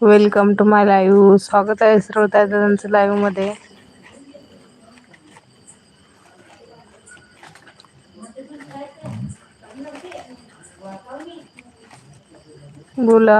Welcome to my live स्वागत आहे श्रोता दादांचं लाईव्हमध्ये. बोला.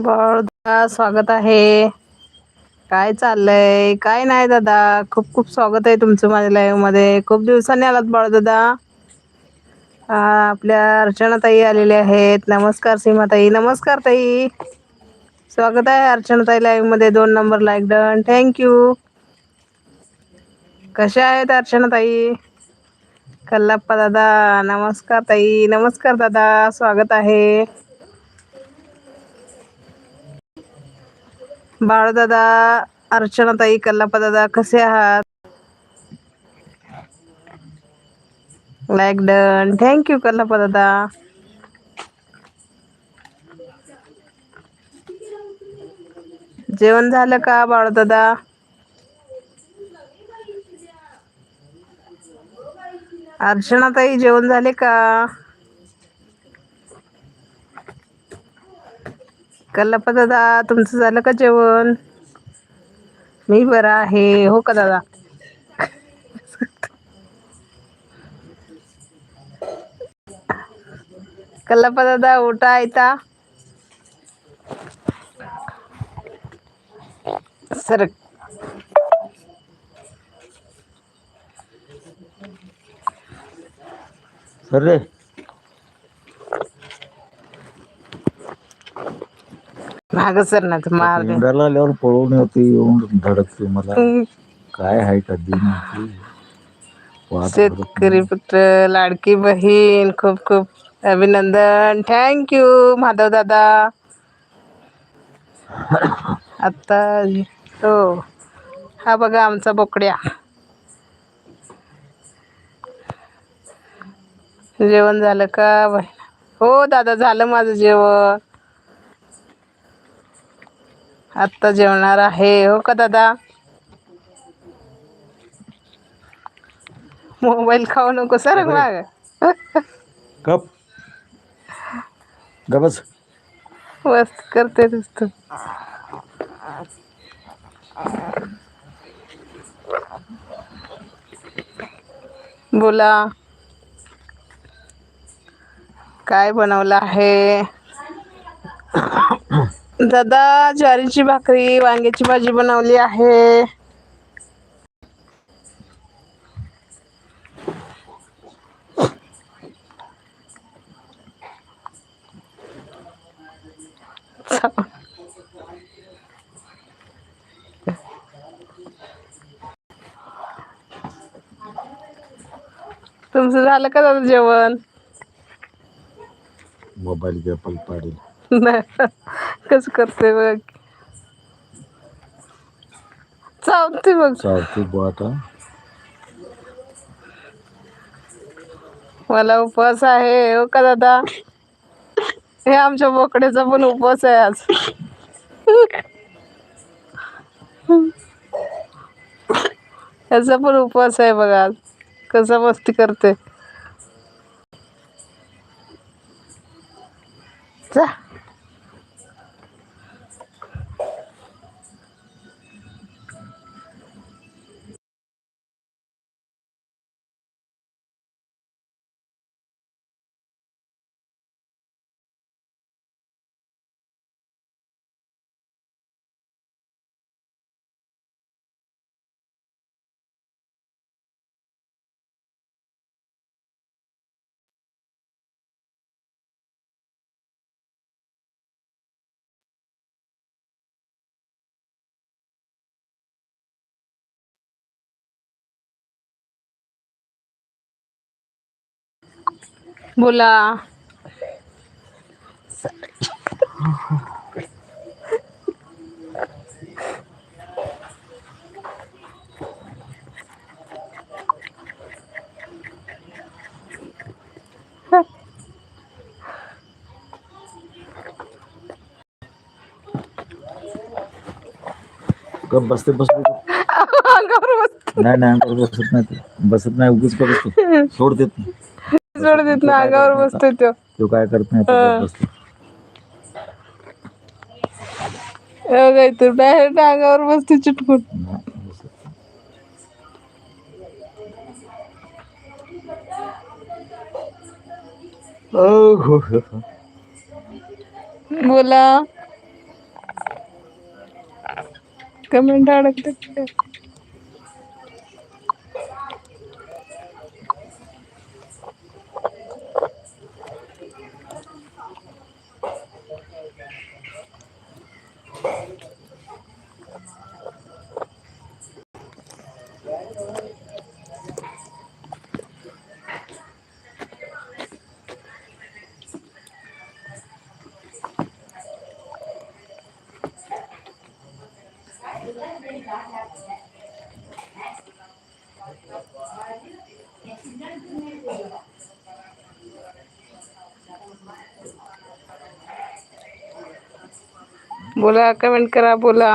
बाळदा स्वागत आहे. काय चाललंय? काय नाही दादा. खूप खूप स्वागत आहे तुमचं माझ्या लाईव्हमध्ये खूप दिवसांनी आलात बाळदादा आपल्या अर्चनाताई आलेले आलेल्या आहेत. नमस्कार सीमाताई. नमस्कार ताई. स्वागत आहे अर्चनाताई लाईव्हमध्ये दोन नंबर लाईक डन थँक्यू कशा आहेत अर्चनाताई? कल्लाप्पा दादा नमस्कार ताई. नमस्कार दादा. स्वागत आहे. बाळदादा अर्चनाताई ताई दादा कसे आहात? लाईक डन थँक्यू कल्लाप्पा दादा जेवण झालं का बाळदादा? अर्चनाताई जेवण झाले का? कल्लाप्पा दादा तुमचं झालं का जेवण? मी बरं आहे हो का दादा? कल्लाप्पा दादा उठा येता सर सर रे. माग सर ना मार दे. इंडाला आल्यावर पळून येते येऊन धडकते मला. काय आहे का दिन? शेतकरी पुत्र लाडकी बहीण खूप खूप अभिनंदन. थँक्यू माधव दादा. आता हो. हा बघा आमचा बोकड्या. जेवण झालं का? बहीण हो दादा झालं माझं जेवण. आत्ता जेवणार आहे. हो का दादा? मोबाईल खाऊ नको सर माग. कप गबस. मस्त करते नुसतं. बोला. काय बनवलं आहे? दादा ज्वारीची भाकरी वांग्याची भाजी बनवली आहे. तुमचं झालं का दादा जेवण? मोबाईल पाडेल. कसं करते बघ. चावते बघ. चालते बुवाटा मला उपवास आहे. हो का दादा? हे आमच्या बोकड्याचा पण उपवास आहे आज. याचा पण उपवास आहे बघा आज. कसा मस्ती करते जा. बोला। कब बसते बसते नाही नाही बसत नहीं ते. बसत नाही उगीच सोड देत ना अंगावर बसतोय तो. तो काय करत नाही तो गप बसतो काय तू डायरेक्ट अंगावर बसते चिटकून. नाही, बसत नाही. ओ, हो, हो, हो. बोला. कमेंट अडकते बोला कमेंट करा बोला.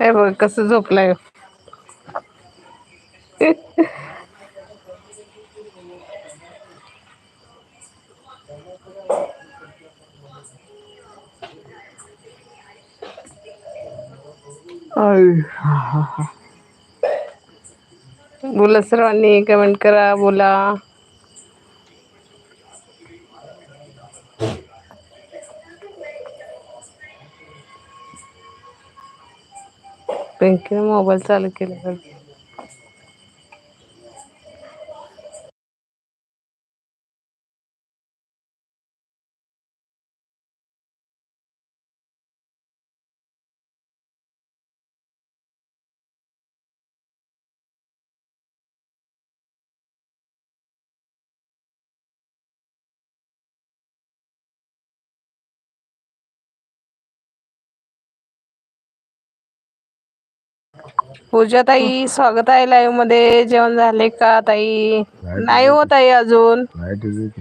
हे बघ कसं झोपलाय. बोला सर्वांनी कमेंट करा बोला. पिंकीने मोबाईल चालू केला पूजा ताई स्वागत आहे लाईव्हमध्ये. जेवण झाले का ताई? नाही हो ताई अजून. लाइट.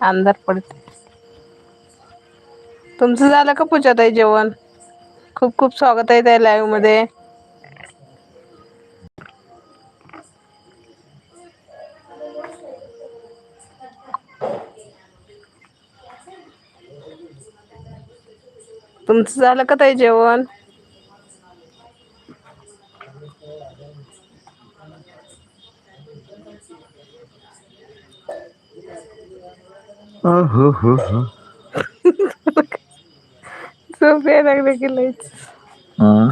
अंधार पडते तुमचं झालं का पूजा ताई जेवण? खूप खूप स्वागत आहे ताई लाईव्हमध्ये. तुमचं झालं का ताई जेवण? ओ, हो, हो, हो. झोप